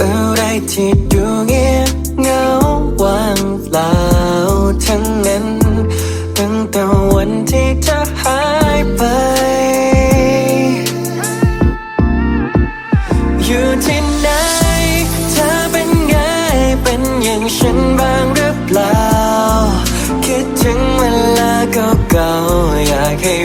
อะไรที่ดูเงียบเงาว่างเปล่าทั้งนั้น ตั้งแต่วันที่เธอหายไป อยู่ที่ไหนเธอเป็นไงเป็นอย่างฉันบ้างหรือเปล่า คิดถึงเวลาเก่าๆอยากให้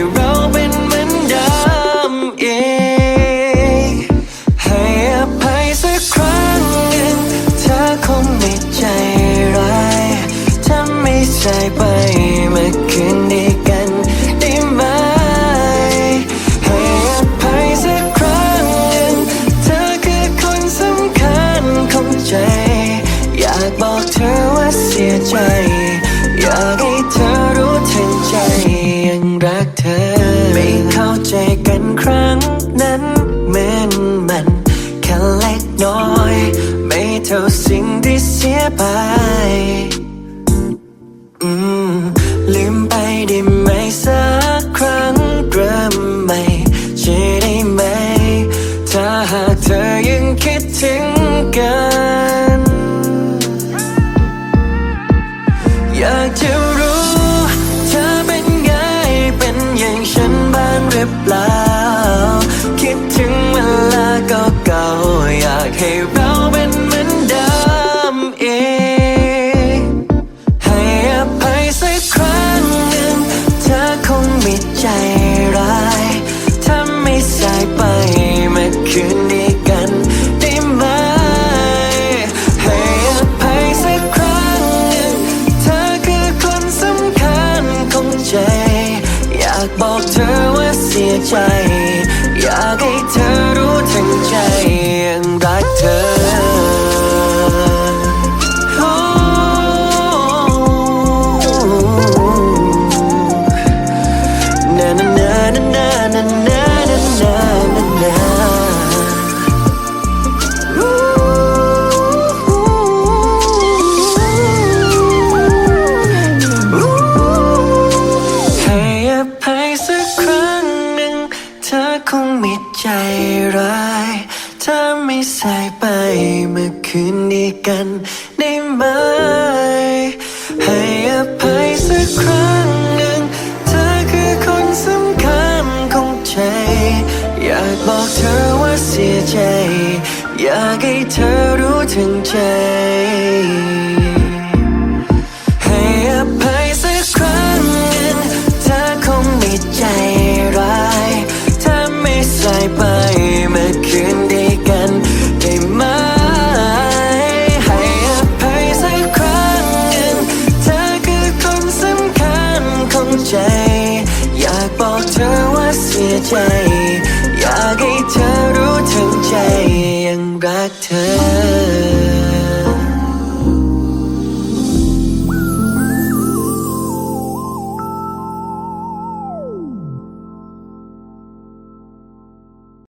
ากบอกเธอว่าเสียใจ อยากให้เธอรู้ถึงใจยังรักเธอ ไม่เข้าใจกันครั้งนั้นเหมือนมันแค่เล็กน้อย ไม่เท่าสิ่งที่เสียไปอืมลืมไปได้ไหมสักครั้งเริ่มใหม่ใช่ได้ไหม ถ้าหากเธอยังคิดถึง อยากจะรู้ เธอเป็นไง เป็นอย่างฉันบ้างหรือเปล่า คิดถึงเวลาเก่าๆอยากให้ ใจ อยากบอกเธอว่าเสียใจ อยากให้เธอรู้ทั้งใจ อภัยสักครั้งหนึ่ง เธอคงม่ใจร้ายถ้าไม่สายไปเมื่อคืนดีกันได้ไหม ให้อภัยสักครั้งหนึ่ง เธอคือคนสำคัญของใจ อยากบอกเธอว่าเสียใจ อยากให้เธอรู้ถึงใจ อยากให้เธอรู้ทั้งใจยังรักเธอ